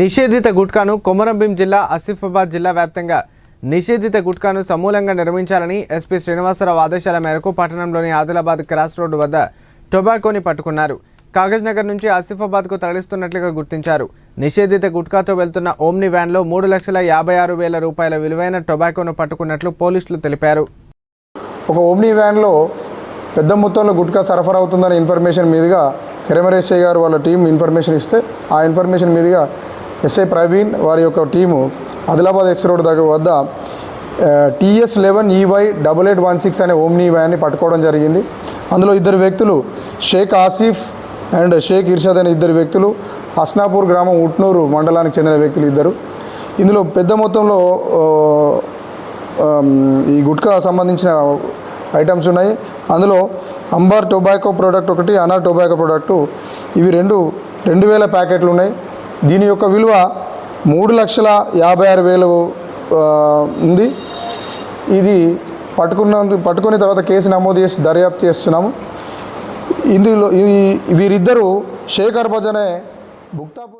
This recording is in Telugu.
నిషేధిత గుట్కాను కొమరంభీం జిల్లా ఆసిఫాబాద్ జిల్లా వ్యాప్తంగా నిషేధిత గుట్కాను సమూలంగా నిర్మించాలని ఎస్పీ శ్రీనివాసరావు ఆదేశాల మేరకు పట్టణంలోని ఆదిలాబాద్ క్రాస్ రోడ్డు వద్ద టొబాకోని పట్టుకున్నారు. కాగజ్ నగర్ నుంచి ఆసిఫాబాద్కు తరలిస్తున్నట్లుగా గుర్తించారు. నిషేధిత గుట్కాతో వెళ్తున్న ఓమ్ని వ్యాన్లో మూడు లక్షల యాభై ఆరు వేల రూపాయల విలువైన టొబాకోను పట్టుకున్నట్లు పోలీసులు తెలిపారు. ఒక ఓమ్నీ వ్యాన్లో పెద్ద మొత్తంలో గుట్కా సరఫరా అవుతుందనే ఇన్ఫర్మేషన్ మీదుగా కెరమరేశ్వర గారు వాళ్ళ టీం ఇన్ఫర్మేషన్ ఇస్తే ఆ ఇన్ఫర్మేషన్ మీదుగా ఎస్ఐ ప్రవీణ్ వారి యొక్క టీము ఆదిలాబాద్ ఎక్స్ రోడ్ దగ్గర వద్ద TS eleven EY double eight one six అనే ఓమ్నీ వ్యాన్ని పట్టుకోవడం జరిగింది. అందులో ఇద్దరు వ్యక్తులు షేక్ ఆసిఫ్ అండ్ షేక్ ఇర్షాద్ అనే ఇద్దరు వ్యక్తులు హస్నాపూర్ గ్రామం ఉట్నూరు మండలానికి చెందిన వ్యక్తులు ఇద్దరు. ఇందులో పెద్ద మొత్తంలో ఈ గుట్కా సంబంధించిన ఐటమ్స్ ఉన్నాయి. అందులో అంబర్ టొబాకో ప్రోడక్ట్ ఒకటి అనార్ టొబాకో ప్రోడక్టు ఇవి రెండు రెండు వేల ప్యాకెట్లు ఉన్నాయి. దీని యొక్క విలువ మూడు లక్షల యాభై ఆరు వేలు ఉంది. ఇది పట్టుకున్నందు పట్టుకున్న తర్వాత కేసు నమోదు చేసి దర్యాప్తు చేస్తున్నాము. ఇందులో వీరిద్దరూ శేఖర్ భజనే అనే భుక్తాపూర్